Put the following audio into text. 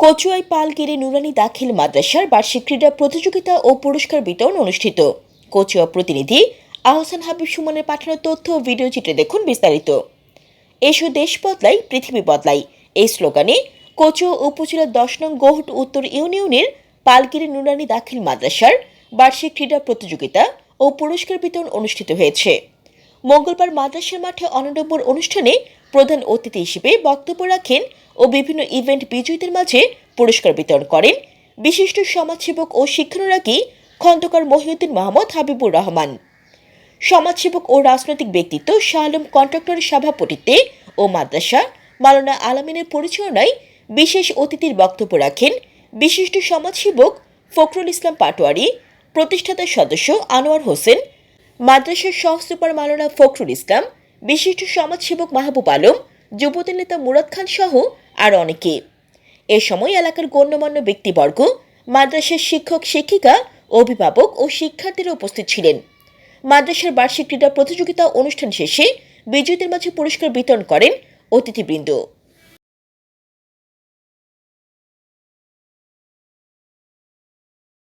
কচুয়াই পালগিরি নুরানি দাখিল মাদ্রাসার বার্ষিক ক্রীড়া প্রতিযোগিতা ও পুরস্কার বিতরণ অনুষ্ঠিত। কচুয়া প্রতিনিধি আহসান হাবিব সুমনের পাঠানো তথ্য ভিডিও চিত্রে দেখুন বিস্তারিত। এসো দেশ বদলাই, পৃথিবী বদলাই। এই স্লোগানে কচুয়া উপজেলার দশ নং গোহট উত্তর ইউনিয়নের পালগিরি নুরানি দাখিল মাদ্রাসার বার্ষিক ক্রীড়া প্রতিযোগিতা ও পুরস্কার বিতরণ অনুষ্ঠিত হয়েছে। মঙ্গলবার মাদ্রাসার মাঠে অনডব্বর অনুষ্ঠানে প্রধান অতিথি হিসেবে বক্তব্য রাখেন ও বিভিন্ন ইভেন্ট বিজয়ীদের মাঝে পুরস্কার বিতরণ করেন। বিশিষ্ট সমাজসেবক ও শিক্ষানুরাগী খন্দকার মহিউদ্দিন মোহাম্মদ হাবিবুর রহমান। সমাজসেবক ও রাজনৈতিক ব্যক্তিত্ব শাহ আলম কন্ট্রাক্টরের সভাপতিত্বে ও মাদ্রাসা মালানা আলামিনের পরিচালনায় বিশেষ অতিথির বক্তব্য রাখেন। বিশিষ্ট সমাজসেবক ফখরুল ইসলাম পাটোয়ারি, প্রতিষ্ঠাতা সদস্য আনোয়ার হোসেন মাদ্রাসার সহ সুপার মালানা ফখরুল ইসলাম, বিশিষ্ট সমাজসেবক মাহবুব আলম, যুবদল নেতা মুরাদ খান সহ আর অনেকে। এ সময় এলাকার গণ্যমান্য ব্যক্তিবর্গ, মাদ্রাসার শিক্ষক, শিক্ষিকা, অভিভাবক ও শিক্ষার্থীরা উপস্থিত ছিলেন। মাদ্রাসার বার্ষিক ক্রীড়া প্রতিযোগিতা অনুষ্ঠান শেষে বিজয়ীদের মাঝে পুরস্কার বিতরণ করেন অতিথিবৃন্দ।